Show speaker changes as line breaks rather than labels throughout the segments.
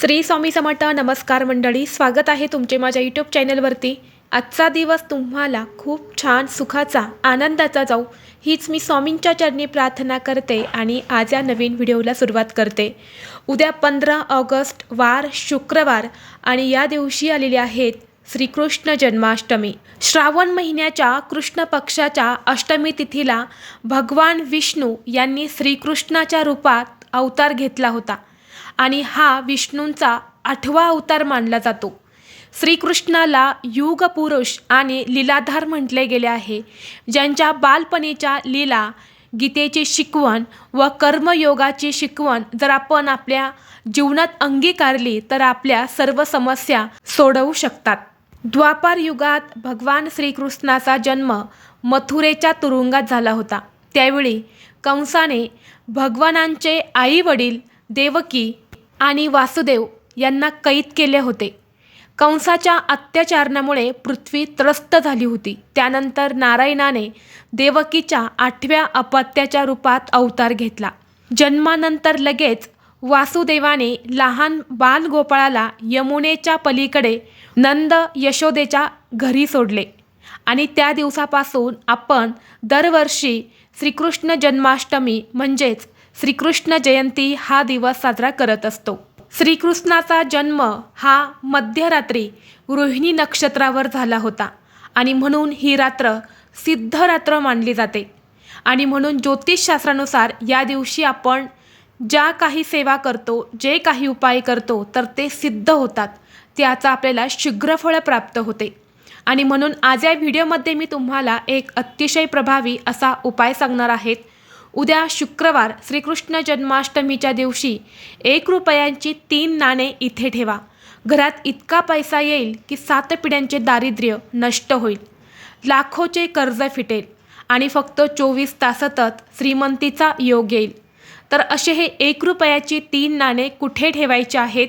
श्री स्वामी समर्थ नमस्कार मंडळी स्वागत आहे तुमचे माझ्या यूट्यूब चॅनलवरती आजचा दिवस तुम्हाला खूप छान सुखाचा आनंदाचा जाऊ हीच मी स्वामींच्या चरणी प्रार्थना करते आणि आज या नवीन व्हिडिओला सुरुवात करते. उद्या पंधरा ऑगस्ट वार शुक्रवार आणि या दिवशी आलेले आहेत श्रीकृष्ण जन्माष्टमी. श्रावण महिन्याच्या कृष्ण पक्षाच्या अष्टमी तिथीला भगवान विष्णू यांनी श्रीकृष्णाच्या रूपात अवतार घेतला होता. आणि हा विष्णूंचा आठवा अवतार मानला जातो. श्रीकृष्णाला युग पुरुष आणि लीलाधार म्हटले गेले आहे. ज्यांच्या बालपणीच्या लीला गीतेची शिकवण व कर्मयोगाची शिकवण जर आपण आपल्या जीवनात अंगीकारली तर आपल्या सर्व समस्या सोडवू शकतात. द्वापार युगात भगवान श्रीकृष्णाचा जन्म मथुरेच्या तुरुंगात झाला होता. त्यावेळी कंसाने भगवानांचे आई वडील देवकी आणि वासुदेव यांना कैद केले होते. कंसाच्या अत्याचारणामुळे पृथ्वी त्रस्त झाली होती. त्यानंतर नारायणाने देवकीच्या आठव्या अपत्याच्या रूपात अवतार घेतला. जन्मानंतर लगेच वासुदेवाने लहान बालगोपाळाला यमुनेच्या पलीकडे नंद यशोदेच्या घरी सोडले आणि त्या दिवसापासून आपण दरवर्षी श्रीकृष्ण जन्माष्टमी म्हणजेच श्रीकृष्ण जयंती हा दिवस साजरा करत असतो. श्रीकृष्णाचा जन्म हा मध्यरात्री रोहिणी नक्षत्रावर झाला होता आणि म्हणून ही रात्र सिद्ध रात्र मानली जाते. आणि म्हणून ज्योतिषशास्त्रानुसार या दिवशी आपण ज्या काही सेवा करतो जे काही उपाय करतो तर ते सिद्ध होतात. त्याचा आपल्याला शीघ्रफळ प्राप्त होते. आणि म्हणून आज या व्हिडिओमध्ये मी तुम्हाला एक अतिशय प्रभावी असा उपाय सांगणार आहेत उद्या शुक्रवार श्रीकृष्ण जन्माष्टमीच्या दिवशी एक रुपयांची तीन नाणे इथे ठेवा. घरात इतका पैसा येईल की सात पिढ्यांचे दारिद्र्य नष्ट होईल. लाखोचे कर्ज फिटेल आणि फक्त चोवीस तासातच श्रीमंतीचा योग येईल. तर असे हे एक रुपयाची तीन नाणे कुठे ठेवायचे आहेत?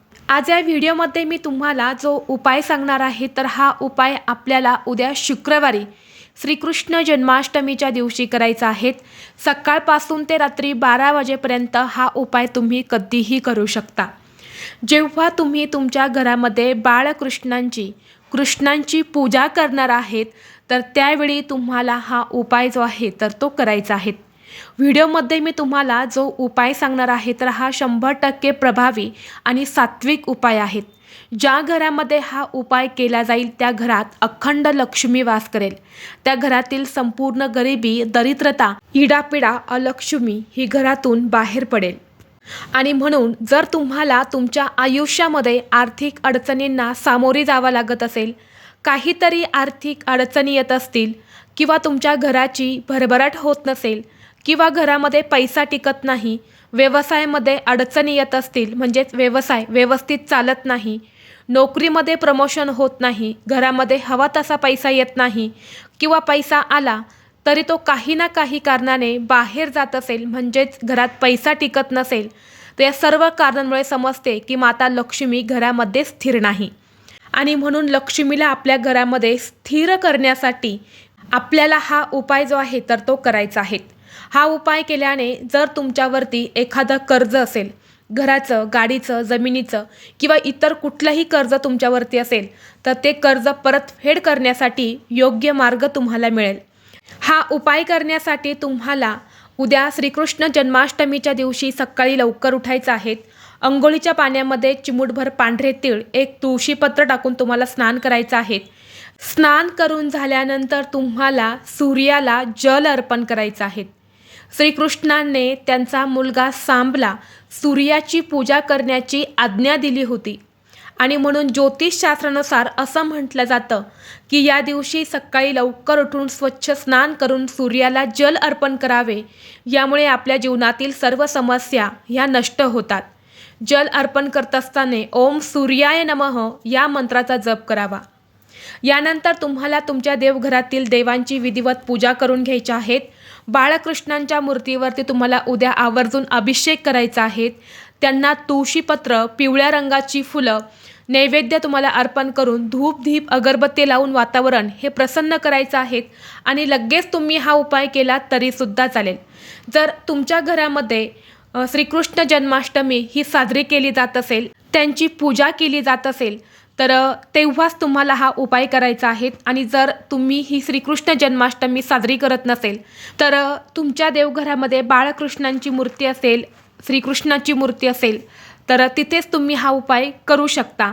आज या व्हिडिओमध्ये मी तुम्हाला जो उपाय सांगणार आहे तर हा उपाय आपल्याला उद्या शुक्रवारी श्रीकृष्ण जन्माष्टमीच्या दिवशी करायचा आहे. सकाळपासून ते रात्री बारा वाजेपर्यंत हा उपाय तुम्ही कधीही करू शकता. जेव्हा तुम्ही तुमच्या घरामध्ये बाळकृष्णांची कृष्णांची पूजा करणार आहेत तर त्यावेळी तुम्हाला हा उपाय जो आहे तर तो करायचा आहे. व्हिडिओमध्ये मी तुम्हाला जो उपाय सांगणार आहे तर हा शंभर टक्के प्रभावी आणि सात्विक उपाय आहेत ज्या घरामध्ये हा उपाय केला जाईल त्या घरात अखंड लक्ष्मी वास करेल. त्या घरातील संपूर्ण गरिबी दरिद्रता इडापिडा अलक्ष्मी ही घरातून बाहेर पडेल. आणि म्हणून जर तुम्हाला तुमच्या आयुष्यामध्ये आर्थिक अडचणींना सामोरे जावं लागत असेल काहीतरी आर्थिक अडचणी येत असतील किंवा तुमच्या घराची भरभराट होत नसेल किंवा घरामध्ये पैसा टिकत नाही व्यवसायामध्ये अडचणी येत असतील म्हणजेच व्यवसाय व्यवस्थित चालत नाही नोकरीमध्ये प्रमोशन होत नाही घरामध्ये हवा तसा पैसा येत नाही किंवा पैसा आला तरी तो काही ना काही कारणाने बाहेर जात असेल म्हणजेच घरात पैसा टिकत नसेल तर या सर्व कारणांमुळे समजते की माता लक्ष्मी घरामध्ये स्थिर नाही. आणि म्हणून लक्ष्मीला आपल्या घरामध्ये स्थिर करण्यासाठी आपल्याला हा उपाय जो आहे तर तो करायचा आहे. हा उपाय केल्याने जर तुमच्यावरती एखादं कर्ज असेल घराचं गाडीचं जमिनीचं किंवा इतर कुठलंही कर्ज तुमच्यावरती असेल तर ते कर्ज परतफेड करण्यासाठी योग्य मार्ग तुम्हाला मिळेल. हा उपाय करण्यासाठी तुम्हाला उद्या श्रीकृष्ण जन्माष्टमीच्या दिवशी सकाळी लवकर उठायचं आहे. अंघोळीच्या पाण्यामध्ये चिमूटभर पांढरे तीळ एक तुळशीपत्र टाकून तुम्हाला स्नान करायचं आहे. स्नान करून झाल्यानंतर तुम्हाला सूर्याला जल अर्पण करायचं आहे. श्रीकृष्णाने त्यांचा मुलगा सांबला सूर्याची पूजा करण्याची आज्ञा दिली होती. आणि म्हणून ज्योतिषशास्त्रानुसार असं म्हटलं जातं की या दिवशी सकाळी लवकर उठून स्वच्छ स्नान करून सूर्याला जल अर्पण करावे. यामुळे आपल्या जीवनातील सर्व समस्या ह्या नष्ट होतात. जल अर्पण करत असताना ओम सूर्याय नमः या मंत्राचा जप करावा. यानंतर तुम्हाला तुमच्या देवघरातील देवांची विधिवत पूजा करून घ्यायची आहेत. बाळकृष्णांच्या मूर्तीवरती तुम्हाला उद्या आवर्जून अभिषेक करायचा आहे. त्यांना तुळशीपत्र पिवळ्या रंगाची फुलं नैवेद्य तुम्हाला अर्पण करून धूप धीप अगरबत्ती लावून वातावरण हे प्रसन्न करायचं आहे आणि लगेच तुम्ही हा उपाय केला तरीसुद्धा चालेल. जर तुमच्या घरामध्ये श्रीकृष्ण जन्माष्टमी ही साजरी केली जात असेल त्यांची पूजा केली जात असेल तर तेव्हाच तुम्हाला हा उपाय करायचा आहे आणि जर तुम्ही ही श्रीकृष्ण जन्माष्टमी साजरी करत नसेल तर तुमच्या देवघरामध्ये बाळकृष्णांची मूर्ती असेल श्रीकृष्णाची मूर्ती असेल तर तिथेच तुम्ही हा उपाय करू शकता.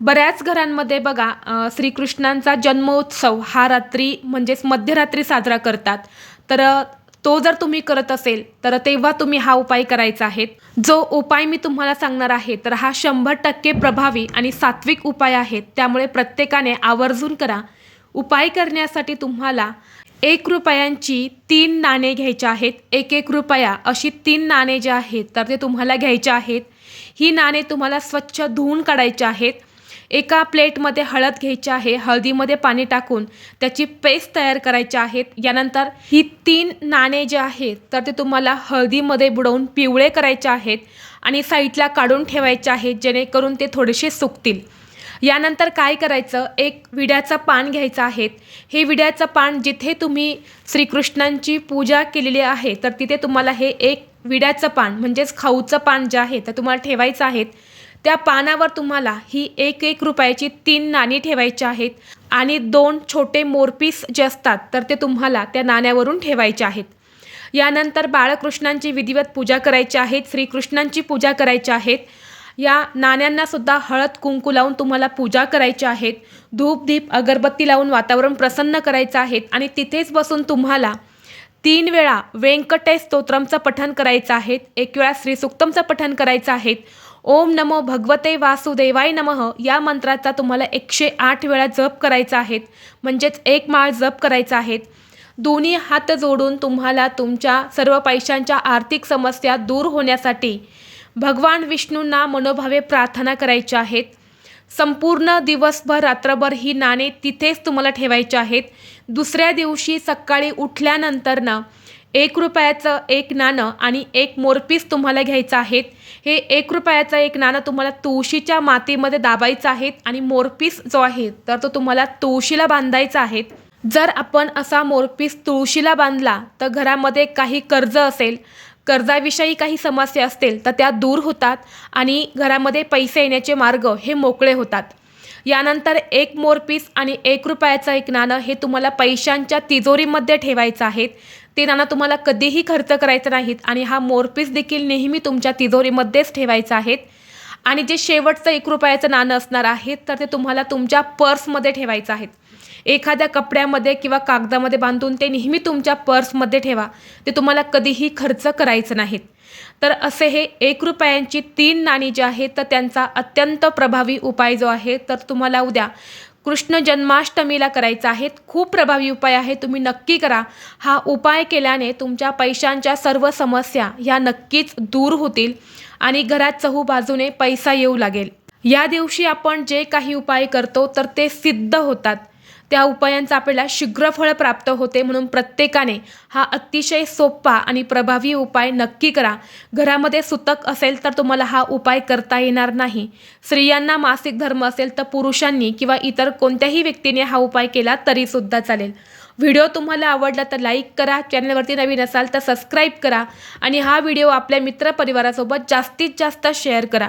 बऱ्याच घरांमध्ये बघा श्रीकृष्णांचा जन्मोत्सव हा रात्री म्हणजेच मध्यरात्री साजरा करतात. तर तो जर तुम्ही करत असेल तर तेव्हा तुम्ही हा उपाय करायचा आहे. जो उपाय मी तुम्हाला सांगणार आहे तर हा शंभर टक्के प्रभावी आणि सात्विक उपाय आहे. त्यामुळे प्रत्येकाने आवर्जून करा. उपाय करण्यासाठी तुम्हाला एक रुपयांची तीन नाणे घ्यायचे आहेत. एक एक रुपया अशी तीन नाणे जे आहेत तर ते तुम्हाला घ्यायचे आहेत. ही नाणे तुम्हाला स्वच्छ धुवून काढायचे आहेत. एका प्लेटमध्ये हळद घ्यायची आहे हळदीमध्ये पाणी टाकून त्याची पेस्ट तयार करायची आहेत यानंतर ही तीन नाणे जे आहेत तर ते तुम्हाला हळदीमध्ये बुडवून पिवळे करायचे आहेत आणि साईडला काढून ठेवायचे आहेत जेणेकरून ते थोडेसे सुकतील. यानंतर काय करायचं? एक विड्याचं पान घ्यायचं आहे. हे विड्याचं पान जिथे तुम्ही श्रीकृष्णांची पूजा केलेली आहे तर तिथे तुम्हाला हे एक विड्याचं पान म्हणजेच खाऊचं पान जे आहे तर तुम्हाला ठेवायचं आहे. त्या पानावर तुम्हाला ही एक एक रुपयाची तीन नाणी ठेवायची आहेत आणि दोन छोटे मोरपीस जे असतात तर ते तुम्हाला त्या नाण्यावरून ठेवायचे आहेत. यानंतर बाळकृष्णांची विधिवत पूजा करायची आहेत श्रीकृष्णांची पूजा करायची आहेत या नाण्यांनासुद्धा हळद कुंकू लावून तुम्हाला पूजा करायची आहेत धूप दीप अगरबत्ती लावून वातावरण प्रसन्न करायचं आहे आणि तिथेच बसून तुम्हाला तीन वेळा व्यंकटेश स्तोत्रमचं पठण करायचं आहे. एक वेळा श्रीसुक्तमचं पठण करायचं आहे. ओम नमो भगवते वासुदेवाय नमः. या मंत्राचा तुम्हाला एकशे आठ वेळा जप करायचा आहे. म्हणजेच एक माळ जप करायचा आहे. दोन्ही हात जोडून तुम्हाला तुमच्या सर्व पैशांच्या आर्थिक समस्या दूर होण्यासाठी भगवान विष्णूंना मनोभावे प्रार्थना करायच्या आहेत. संपूर्ण दिवसभर रात्रभर ही नाणे तिथेच तुम्हाला ठेवायची आहेत. दुसऱ्या दिवशी सकाळी उठल्यानंतरनं एक रुपयाचं एक नाणं आणि एक मोरपीस तुम्हाला घ्यायचं आहेत. हे एक रुपयाचं एक नाणं तुम्हाला तुळशीच्या मातीमध्ये दाबायचं आहेत आणि मोरपीस जो आहे तर तो तुम्हाला तुळशीला बांधायचा आहे. जर आपण असा मोरपीस तुळशीला बांधला तर घरामध्ये काही कर्ज असेल कर्जाविषयी काही समस्या असतील तर त्या दूर होतात आणि घरामध्ये पैसे येण्याचे मार्ग हे मोकळे होतात. यानंतर एक मोरपीस आणि एक रुपयाचं एक नाणं हे तुम्हाला पैशांच्या तिजोरीमध्ये ठेवायचं आहेत. ते नाणं तुम्हाला कधीही खर्च करायचं नाहीत आणि हा मोरपीस देखील नेहमी तुमच्या तिजोरीमध्येच ठेवायचा आहेत. आणि जे शेवटचं एक रुपयाचं नाणं असणार आहे तर ते तुम्हाला तुमच्या पर्समध्ये ठेवायचं आहे एखाद्या कपड्यामध्ये किंवा कागदामध्ये बांधून ते नेहमी तुमच्या पर्समध्ये ठेवा. ते तुम्हाला कधीही खर्च करायचं नाहीत. तर असे हे एक रुपयांची तीन नाणी जी आहेत तर त्यांचा अत्यंत प्रभावी उपाय जो आहे तर तुम्हाला उद्या कृष्ण जन्माष्टमीला करायचा आहे खूप प्रभावी उपाय आहे तुम्ही नक्की करा. हा उपाय केल्याने तुमच्या पैशांच्या सर्व समस्या ह्या नक्कीच दूर होतील आणि घरात चहूबाजूने पैसा येऊ लागेल. या दिवशी आपण जे काही उपाय करतो तर ते सिद्ध होतात. त्या उपायांचं आपल्याला शीघ्र फळ प्राप्त होते म्हणून प्रत्येकाने हा अतिशय सोपा आणि प्रभावी उपाय नक्की करा. घरामध्ये सुतक असेल तर तुम्हाला हा उपाय करता येणार नाही. स्त्रियांना मासिक धर्म असेल तर पुरुषांनी किंवा इतर कोणत्याही व्यक्तीने हा उपाय केला तरीसुद्धा चालेल. व्हिडिओ तुम्हाला आवडला तर लाईक करा चॅनलवरती नवीन असाल तर सबस्क्राईब करा आणि हा व्हिडिओ आपल्या मित्रपरिवारासोबत जास्तीत जास्त शेअर करा.